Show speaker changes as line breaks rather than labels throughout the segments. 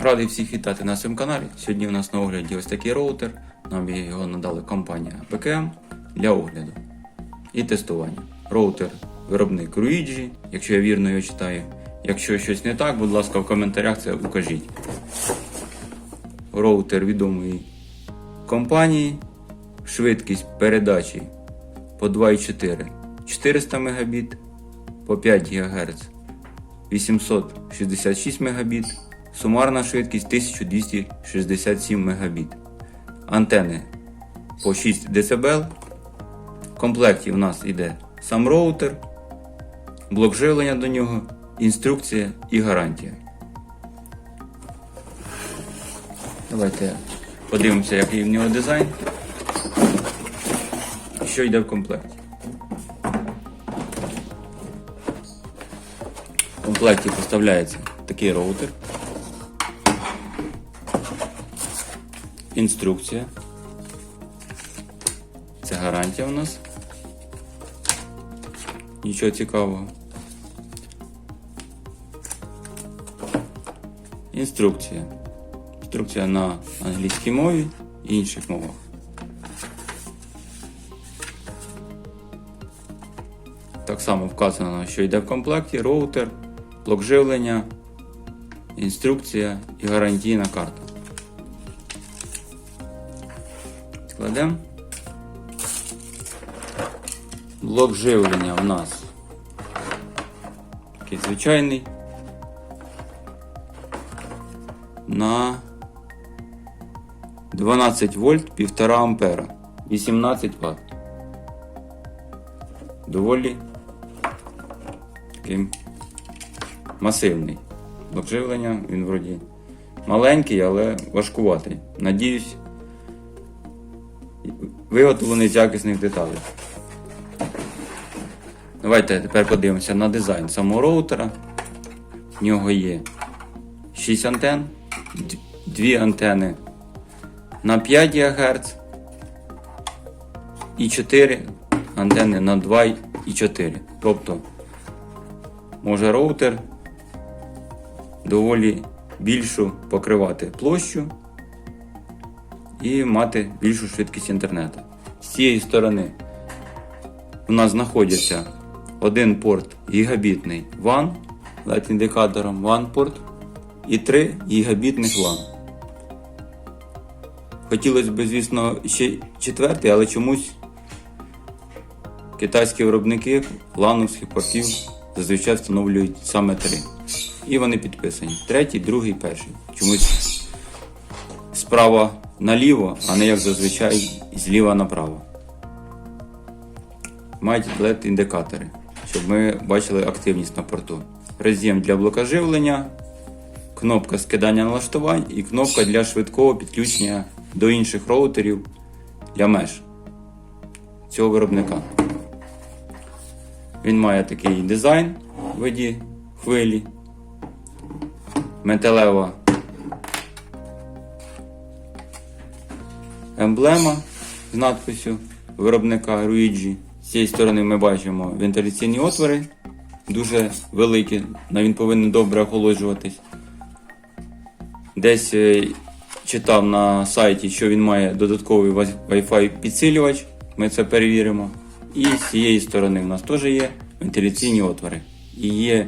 Радий всіх вітати на своєму каналі. Сьогодні у нас на огляді ось такий роутер. Нам його надали компанія BKM для огляду і тестування. Роутер виробник Ruigi, якщо я вірно його читаю. Якщо щось не так, будь ласка, в коментарях це укажіть. Роутер відомої компанії. Швидкість передачі по 2,4 400 Мбіт, по 5 ГГц 866 Мбіт, сумарна швидкість 1267 Мбіт. Антени по 6 дБ. В комплекті в нас йде сам роутер, блок живлення до нього, інструкція і гарантія. Давайте подивимося, який в нього дизайн. і Що йде в комплекті. В комплекті поставляється такий роутер. Інструкція. Це гарантія у нас. Нічого цікавого. Інструкція. Інструкція на англійській мові і інших мовах. Так само вказано, що йде в комплекті роутер, блок живлення, інструкція і гарантійна карта. Складемо. Блок живлення у нас такий звичайний. На 12 вольт 1,5 ампера. 18 Вт. Доволі такий масивний. Блок живлення, він вроді маленький, але важкуватий. Надіюсь, виготовлений з якісних деталей. Давайте тепер подивимося на дизайн самого роутера. В нього є 6 антен, 2 антени на 5 ГГц і 4 антени на 2 і 4. Тобто може роутер доволі більшу покривати площу і мати більшу швидкість інтернету. З цієї сторони у нас знаходиться один порт гігабітний WAN LED індикатором WAN порт і три гігабітних LAN. Хотілося б, звісно, ще четвертий, але чомусь китайські виробники лановських портів зазвичай встановлюють саме три. І вони підписані. Третій, другий, перший. Чомусь справа наліво, а не як зазвичай зліва направо. Мають LED індикатори, щоб ми бачили активність на порту. Роз'єм для блока живлення, кнопка скидання налаштувань і кнопка для швидкого підключення до інших роутерів для меж цього виробника. Він має такий дизайн в виді хвилі, металева емблема з надписю виробника Ruigi. З цієї сторони ми бачимо вентиляційні отвори, дуже великі, він повинен добре охолоджуватись. Десь е, читав на сайті, що він має додатковий wi- Wi-Fi підсилювач. Ми це перевіримо. І з цієї сторони у нас теж є вентиляційні отвори. І є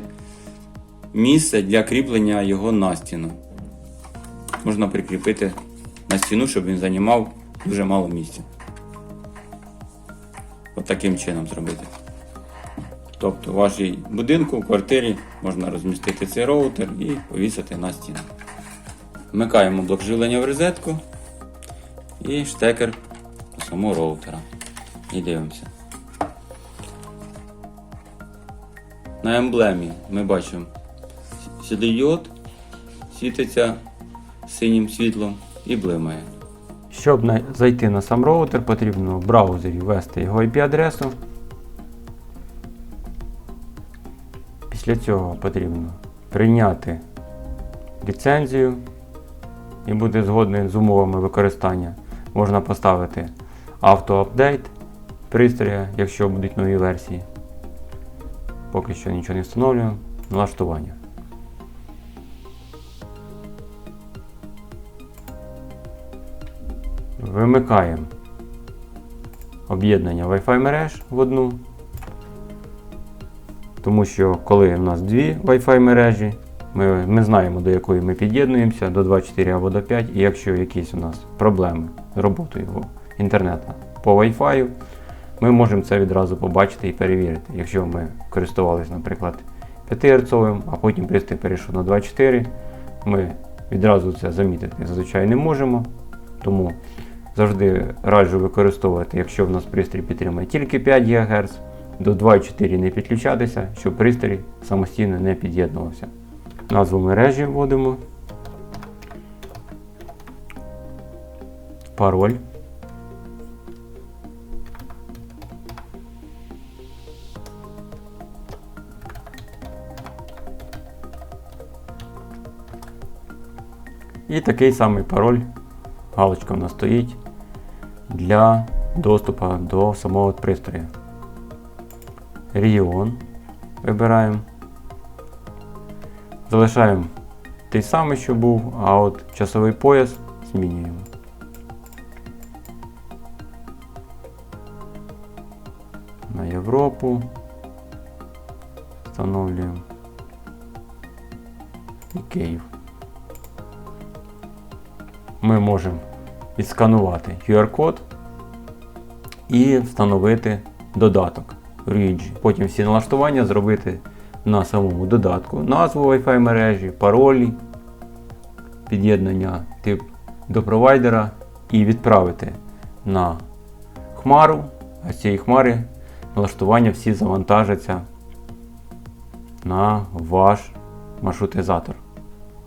місце для кріплення його на стіну. Можна прикріпити на стіну, щоб він займав дуже мало місця. От таким чином зробити. Тобто в вашій будинку, в квартирі можна розмістити цей роутер і повісити на стіну. Вмикаємо блок живлення в розетку і штекер до самого роутера. І дивимося. На емблемі ми бачимо світлодіод світиться синім світлом і блимає.
Щоб зайти на сам роутер, потрібно в браузері ввести його IP-адресу. Після цього потрібно прийняти ліцензію і бути згодним з умовами використання. Можна поставити автоапдейт пристрою, якщо будуть нові версії. Поки що нічого не встановлюємо. Налаштування. Вимикаємо об'єднання Wi-Fi мереж в одну. Тому що коли в нас дві Wi-Fi мережі, ми, ми знаємо, до якої ми під'єднуємося, до 2.4 або до 5, і якщо якісь у нас проблеми з роботою інтернету по Wi-Fi, ми можемо це відразу побачити і перевірити. Якщо ми користувалися, наприклад, 5 Гц, а потім пристрій перейшов на 2.4, ми відразу це замітити зазвичай не можемо. Тому завжди раджу використовувати, якщо в нас пристрій підтримує тільки 5 ГГц, до 2.4 не підключатися, щоб пристрій самостійно не під'єднувався. Назву мережі вводимо. Пароль. І такий самий пароль, галочка в нас стоїть для доступу до самого пристрою. Регіон вибираємо. Залишаємо той самий, що був, а от часовий пояс змінюємо. На Європу. Встановлюємо. І Київ. Ми можемо відсканувати QR-код і встановити додаток Ruigi. Потім всі налаштування зробити на самому додатку. Назву Wi-Fi мережі, паролі, під'єднання тип до провайдера і відправити на хмару. А з цієї хмари налаштування всі завантажаться на ваш маршрутизатор.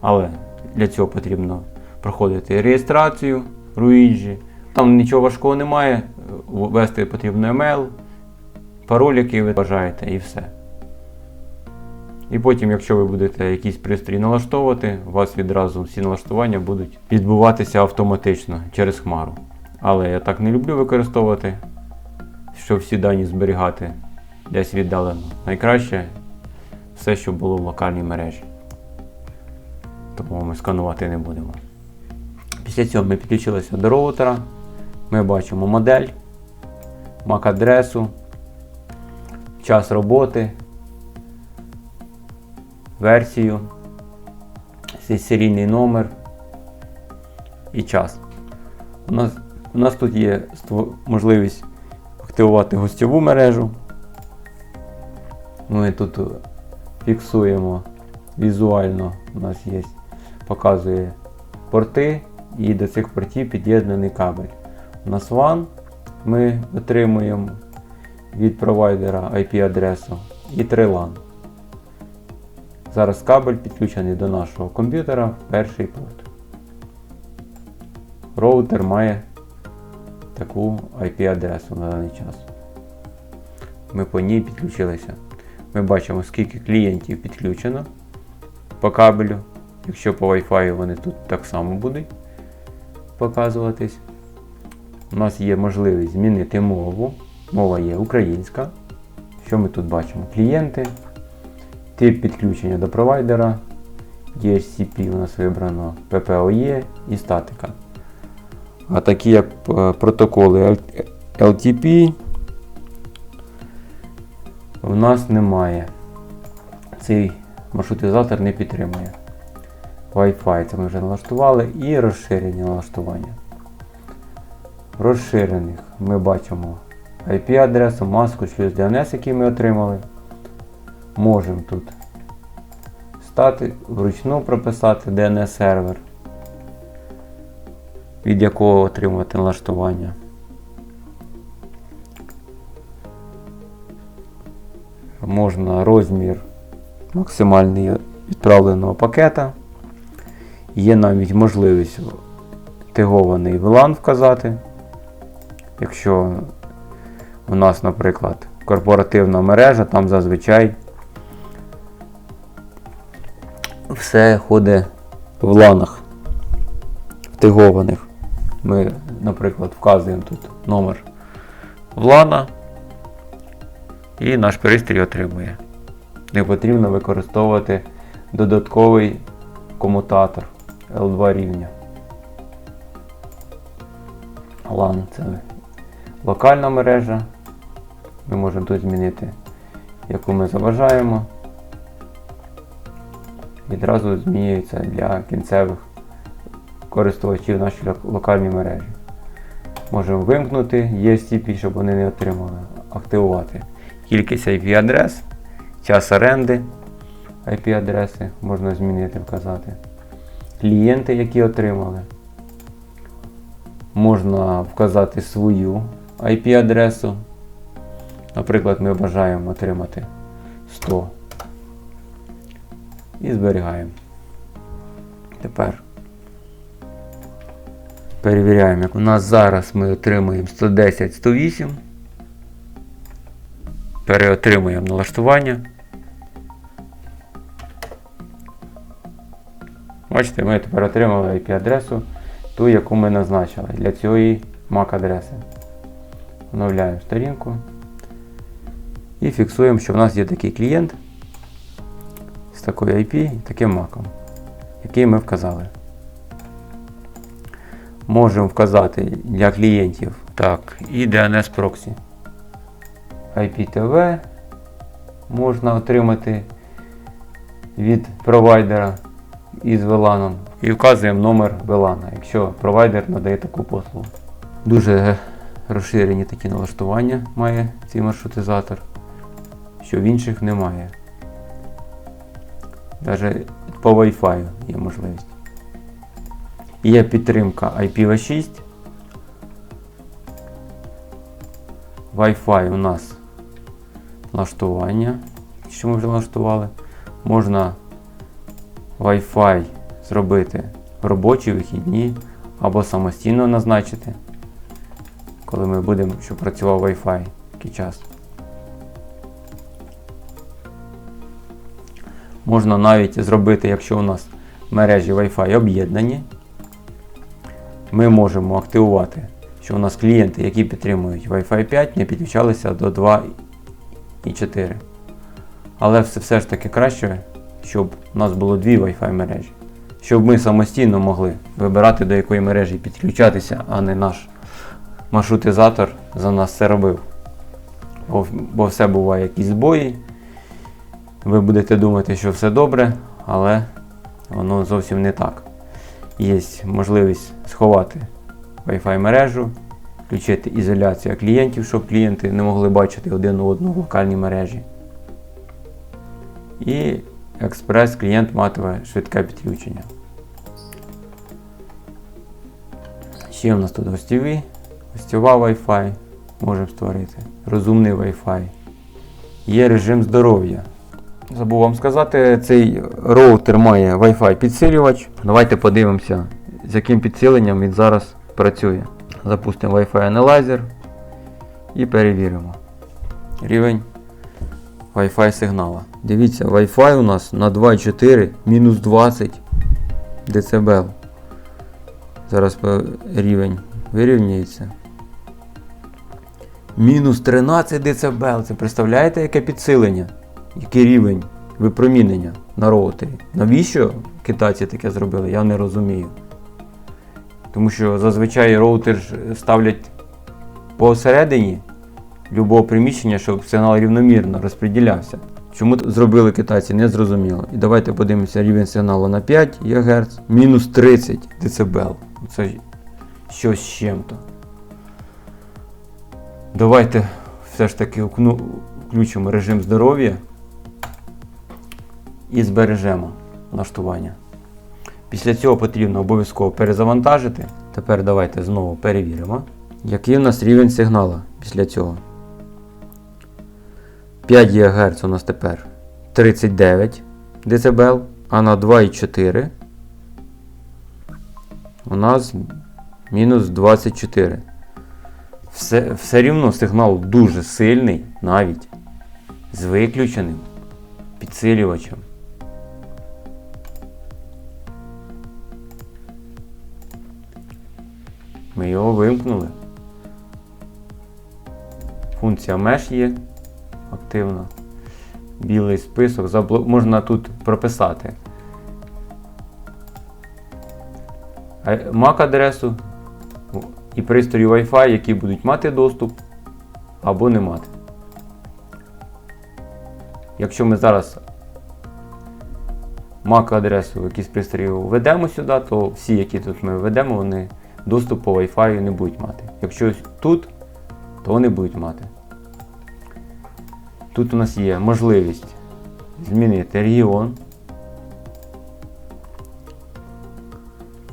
Але для цього потрібно проходити реєстрацію Ruigi. Там нічого важкого немає. Ввести потрібно email, пароль, який ви бажаєте, і все. І потім, якщо ви будете якийсь пристрій налаштовувати, у вас відразу всі налаштування будуть відбуватися автоматично через хмару. Але я так не люблю використовувати, щоб всі дані зберігати десь віддалено. Найкраще все, що було в локальній мережі. Тому ми сканувати не будемо. Після цього ми підключилися до роутера. Ми бачимо модель, MAC-адресу, час роботи, версію, серійний номер і час. У нас, у нас тут є можливість активувати гостьову мережу. Ми тут е, фіксуємо візуально, у нас є, показує порти і до цих портів під'єднаний кабель. У нас WAN ми отримуємо від провайдера IP-адресу і 3 LAN. Зараз кабель підключений до нашого комп'ютера в перший порт. Роутер має таку IP-адресу на даний час. Ми по ній підключилися. Ми бачимо, скільки клієнтів підключено по кабелю. Якщо по Wi-Fi вони тут так само будуть показуватись. У нас є можливість змінити мову. Мова є українська. Що ми тут бачимо? Клієнти, тип підключення до провайдера, DHCP у нас вибрано, PPOE і статика. А такі як е, протоколи LTP у нас немає. Цей маршрутизатор не підтримує. Wi-Fi це ми вже налаштували і розширені налаштування. В розширених ми бачимо IP-адресу, маску, шлюз DNS, який ми отримали. Можемо тут стати, вручну прописати DNS сервер, від якого отримувати налаштування. Можна розмір максимальний відправленого пакета. Є навіть можливість тегований VLAN вказати. Якщо у нас, наприклад, корпоративна мережа, там зазвичай все ходить в ланах втигованих. Ми, наприклад, вказуємо тут номер влана і наш пристрій отримує. Не потрібно використовувати додатковий комутатор L2 рівня. LAN це локальна мережа. Ми можемо тут змінити, яку ми заважаємо. Відразу змінюється для кінцевих користувачів наші лок- локальні мережі. Можемо вимкнути ESTP, щоб вони не отримали, активувати. Кількість IP-адрес, час оренди IP-адреси можна змінити, вказати. Клієнти, які отримали. Можна вказати свою IP-адресу. Наприклад, ми бажаємо отримати 100. І зберігаємо. Тепер перевіряємо, як у нас зараз ми отримуємо 110 108. Переотримуємо налаштування. Бачите, ми тепер отримали IP-адресу, ту, яку ми назначили для цієї MAC-адреси. Оновляємо сторінку і фіксуємо, що в нас є такий клієнт з такою IP і таким MAC, який ми вказали. Можемо вказати для клієнтів так, і DNS проксі. IPTV можна отримати від провайдера із VLAN. І вказуємо номер VLAN, якщо провайдер надає таку послугу. Дуже розширені такі налаштування має цей маршрутизатор, що в інших немає. Навіть по Wi-Fi є можливість. Є підтримка IPv6. Wi-Fi у нас налаштування, що ми вже налаштували. Можна Wi-Fi зробити робочі вихідні або самостійно назначити, коли ми будемо, щоб працював Wi-Fi такий час. Можна навіть зробити, якщо у нас мережі Wi-Fi об'єднані, ми можемо активувати, що у нас клієнти, які підтримують Wi-Fi 5, не підключалися до 2 і 4. Але все, все ж таки краще, щоб у нас було дві Wi-Fi мережі. Щоб ми самостійно могли вибирати, до якої мережі підключатися, а не наш маршрутизатор за нас це робив. Бо, бо все буває якісь збої. Ви будете думати, що все добре, але воно зовсім не так. Є можливість сховати Wi-Fi мережу, включити ізоляцію клієнтів, щоб клієнти не могли бачити один одного в локальній мережі. І експрес клієнт матиме швидке підключення. Ще у нас тут гостєві, гостєва Wi-Fi можемо створити, розумний Wi-Fi. Є режим здоров'я. Забув вам сказати, цей роутер має Wi-Fi підсилювач. Давайте подивимося, з яким підсиленням він зараз працює. Запустимо Wi-Fi Analyzer і перевіримо рівень Wi-Fi сигнала. Дивіться, Wi-Fi у нас на 2.4 мінус 20 дБ. Зараз рівень вирівнюється. Мінус 13 дБ. Це представляєте, яке підсилення? Який рівень випромінення на роутері? Навіщо китайці таке зробили? Я не розумію. Тому що зазвичай роутер ставлять посередині любого приміщення, щоб сигнал рівномірно розподілявся. Чому зробили китайці, не зрозуміло. І давайте подивимося рівень сигналу на 5 ГГц, мінус 30 дБ. Це щось з чим-то. Давайте все ж таки включимо режим здоров'я і збережемо налаштування. Після цього потрібно обов'язково перезавантажити. Тепер давайте знову перевіримо, який у нас рівень сигналу після цього. 5 ГГц у нас тепер 39 дБ, а на 2,4 у нас мінус 24. Все, все рівно сигнал дуже сильний, навіть з виключеним підсилювачем. Ми його вимкнули. Функція Mesh є активна. Білий список. Забло... Можна тут прописати MAC адресу, і пристрої Wi-Fi, які будуть мати доступ або не мати. Якщо ми зараз MAC-адресу якісь пристрої введемо сюди, то всі, які тут ми введемо, вони доступ по Wi-Fi не будуть мати. Якщо тут, то вони будуть мати. Тут у нас є можливість змінити регіон.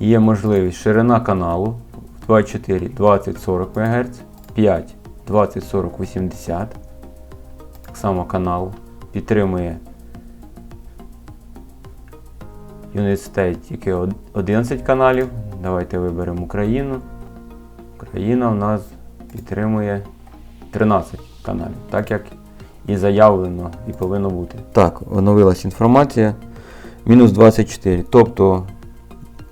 Є можливість ширина каналу 24 20 40 МГц, 5 20 40 80. Так само канал підтримує Unit State тільки 11 каналів. Давайте виберемо Україну. Україна у нас підтримує 13 каналів, так як і заявлено, і повинно бути. Так, оновилась інформація. Мінус 24. Тобто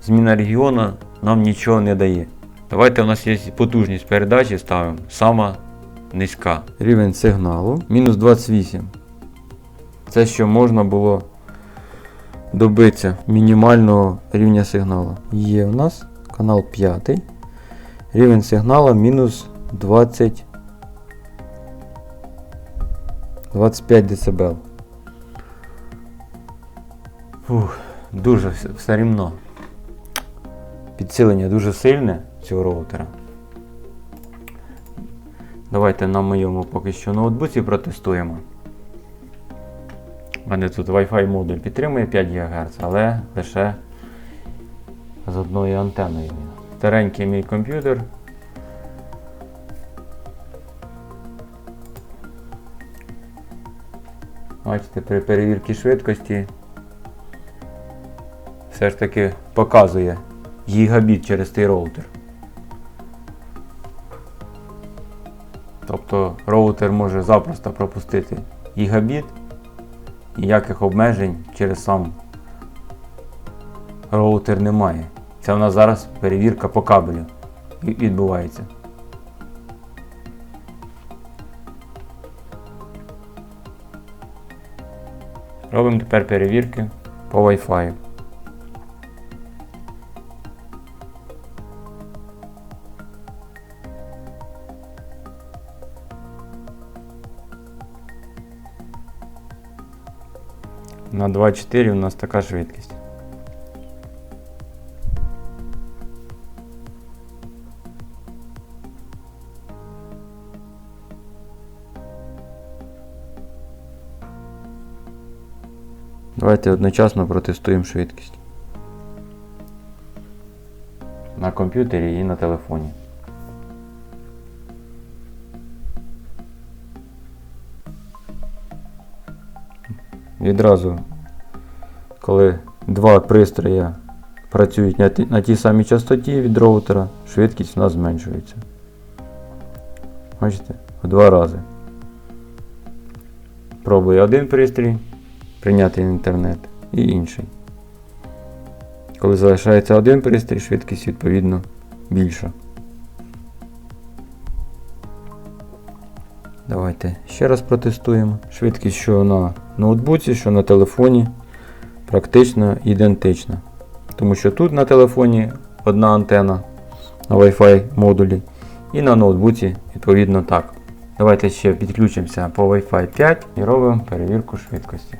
зміна регіону нам нічого не дає. Давайте у нас є потужність передачі ставимо. Сама низька. Рівень сигналу. Мінус 28. Це що можна було добитися мінімального рівня сигналу. Є у нас канал 5. Рівень сигналу мінус 20. 25 дБ. Фух, дуже все, рівно. Підсилення дуже сильне цього роутера. Давайте на моєму поки що ноутбуці протестуємо. У мене тут Wi-Fi модуль підтримує 5 ГГц, але лише з одною антеною. Старенький мій комп'ютер. Бачите, при перевірці швидкості все ж таки показує гігабіт через цей роутер. Тобто роутер може запросто пропустити гігабіт, ніяких обмежень через сам роутер немає. Це у нас зараз перевірка по кабелю відбувається. Робимо тепер перевірки по Wi-Fi. На 2.4 у нас така швидкість. Давайте одночасно протестуємо швидкість. На комп'ютері і на телефоні. Відразу, коли два пристрої працюють на ті- на тій самій частоті від роутера, швидкість у нас зменшується. Бачите? В два рази. Пробує один пристрій, прийняти інтернет і інший. Коли залишається один пристрій, швидкість відповідно більша. Давайте ще раз протестуємо. Швидкість, що на ноутбуці, що на телефоні, практично ідентична. Тому що тут на телефоні одна антена на Wi-Fi модулі, і на ноутбуці відповідно так. Давайте ще підключимося по Wi-Fi 5 і робимо перевірку швидкості.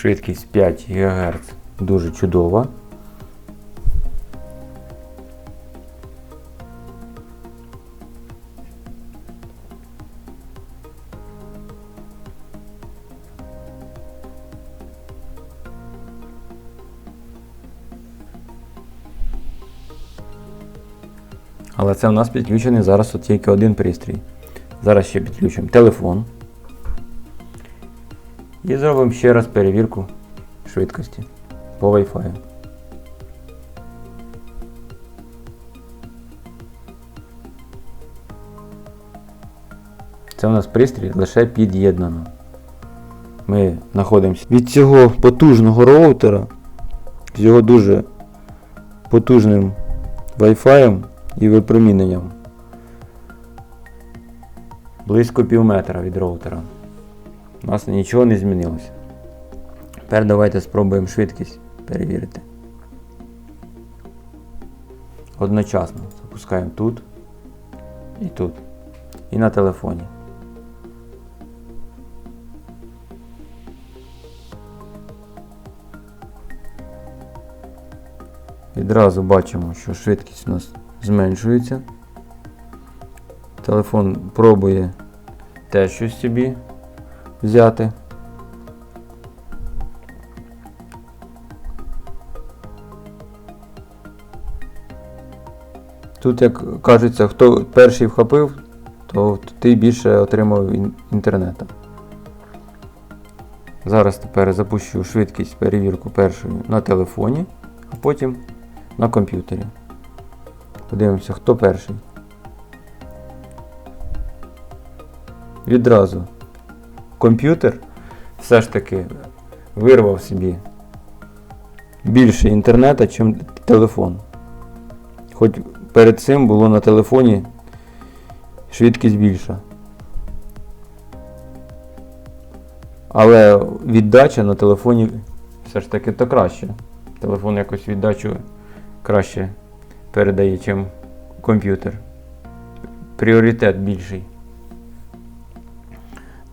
Швидкість 5 ГГц дуже чудова. Але це у нас підключений зараз от тільки один пристрій. Зараз ще підключимо телефон. І зробимо ще раз перевірку швидкості по Wi-Fi. Це у нас пристрій лише під'єднано. Ми знаходимося від цього потужного роутера з його дуже потужним Wi-Fi і випроміненням. близько пів метра від роутера. У нас нічого не змінилося. Тепер давайте спробуємо швидкість перевірити. Одночасно запускаємо тут і тут. І на телефоні. Відразу бачимо, що швидкість у нас зменшується. Телефон пробує теж щось собі взяти. Тут, як кажеться, хто перший вхопив, то ти більше отримав ін- інтернету. Зараз тепер запущу швидкість перевірку першою на телефоні, а потім на комп'ютері. Подивимося, хто перший. Відразу комп'ютер все ж таки вирвав собі більше інтернету, ніж телефон. Хоч перед цим було на телефоні швидкість більша. Але віддача на телефоні все ж таки то краще. Телефон якось віддачу краще передає, ніж комп'ютер. Пріоритет більший.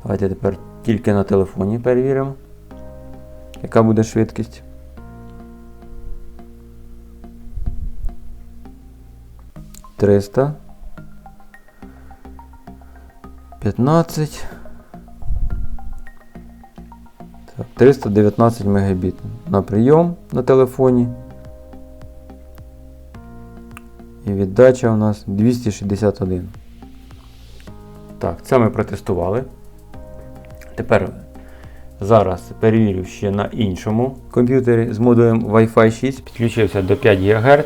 Давайте тепер тільки на телефоні перевіримо, яка буде швидкість. Триста. П'ятнадцять. Так, 319 мегабіт на прийом на телефоні. І віддача у нас 261. Так, це ми протестували. Тепер зараз перевірю ще на іншому комп'ютері з модулем Wi-Fi 6. Підключився до 5 ГГц.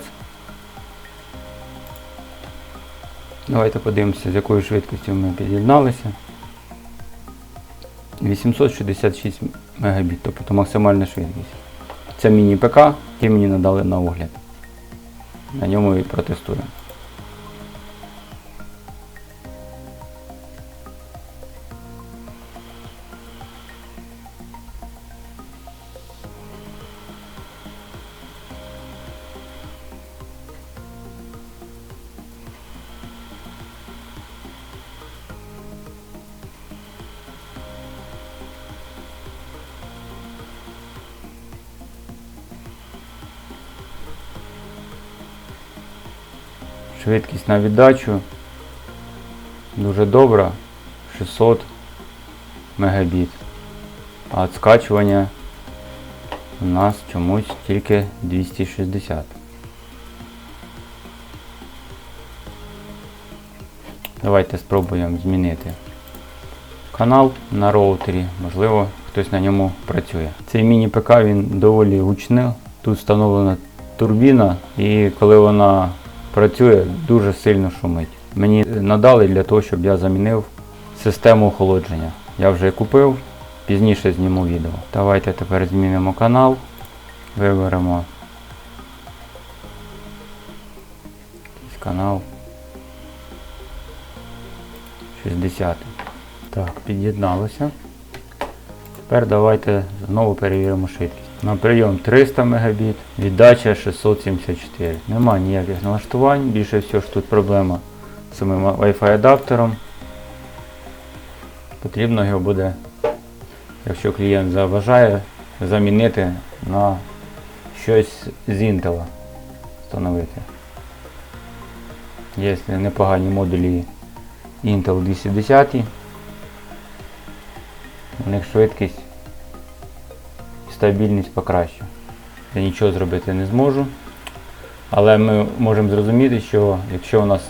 Давайте подивимося, з якою швидкістю ми під'єдналися. 866 Мбіт, тобто максимальна швидкість. Це міні-ПК, який мені надали на огляд. На ньому і протестуємо. Швидкість на віддачу дуже добра, 600 Мбіт. А от скачування у нас чомусь тільки 260. Давайте спробуємо змінити канал на роутері. Можливо, хтось на ньому працює. Цей міні-ПК він доволі гучний. Тут встановлена турбіна і коли вона працює, дуже сильно шумить. Мені надали для того, щоб я замінив систему охолодження. Я вже купив, пізніше зніму відео. Давайте тепер змінимо канал. Виберемо канал 60. Так, під'єдналося. Тепер давайте знову перевіримо швидкість. На прийом 300 Мбіт, віддача 674. Нема ніяких налаштувань, більше всього ж тут проблема з самим Wi-Fi адаптером. Потрібно його буде, якщо клієнт заважає, замінити на щось з Intel встановити. Є непогані модулі Intel 210. У них швидкість стабільність покращує. Я нічого зробити не зможу. Але ми можемо зрозуміти, що якщо у нас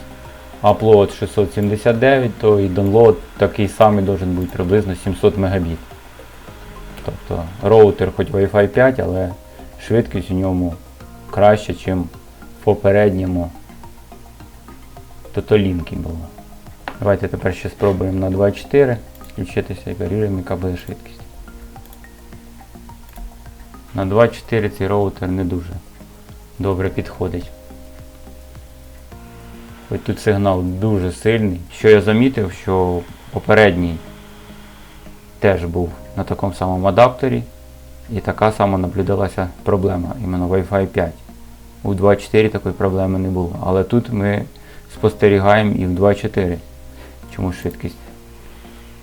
upload 679, то і download такий самий має бути приблизно 700 Мбіт. Тобто роутер хоч Wi-Fi 5, але швидкість у ньому краще, ніж в попередньому Тотолінки було. Давайте тепер ще спробуємо на 2.4 включитися і перевіримо, яка буде швидкість. На 2.4 цей роутер не дуже добре підходить. Хоч тут сигнал дуже сильний. Що я замітив, що Попередній теж був на такому самому адапторі. І така сама наблюдалася проблема, іменно Wi-Fi 5. У 2.4 такої проблеми не було. Але тут ми спостерігаємо і в 2.4. Чому швидкість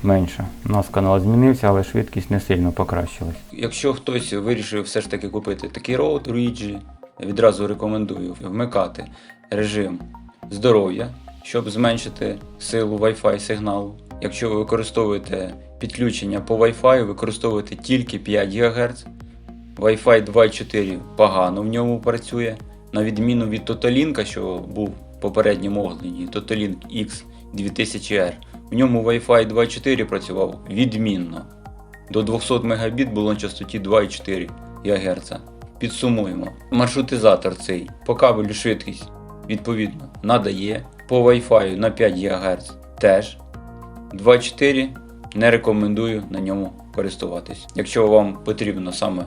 менша. У нас канал змінився, але швидкість не сильно покращилась.
Якщо хтось вирішив все ж таки купити такий роут Luigi, відразу рекомендую вмикати режим здоров'я, щоб зменшити силу Wi-Fi сигналу. Якщо ви використовуєте підключення по Wi-Fi, використовуєте тільки 5 ГГц. Wi-Fi 2.4 погано в ньому працює. На відміну від Totolink, що був в попередньому огляді, Totolink X 2000R. В ньому Wi-Fi 2.4 працював відмінно. До 200 Мбіт було на частоті 2,4 ГГц. Підсумуємо. Маршрутизатор цей по кабелю швидкість відповідно надає. По Wi-Fi на 5 ГГц теж. 2.4 не рекомендую на ньому користуватись. Якщо вам потрібно саме,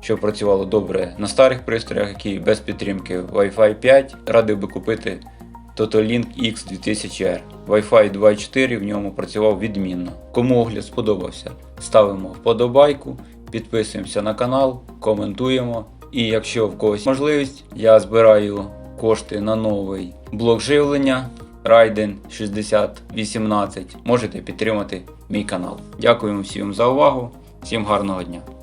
щоб працювало добре на старих пристроях, які без підтримки Wi-Fi 5, радив би купити Totolink X 2000R. Wi-Fi 2.4 в ньому працював відмінно. Кому огляд сподобався, ставимо вподобайку, підписуємося на канал, коментуємо. І якщо в когось можливість, я збираю кошти на новий блок живлення Raiden 6018. Можете підтримати мій канал. Дякуємо всім за увагу, всім гарного дня!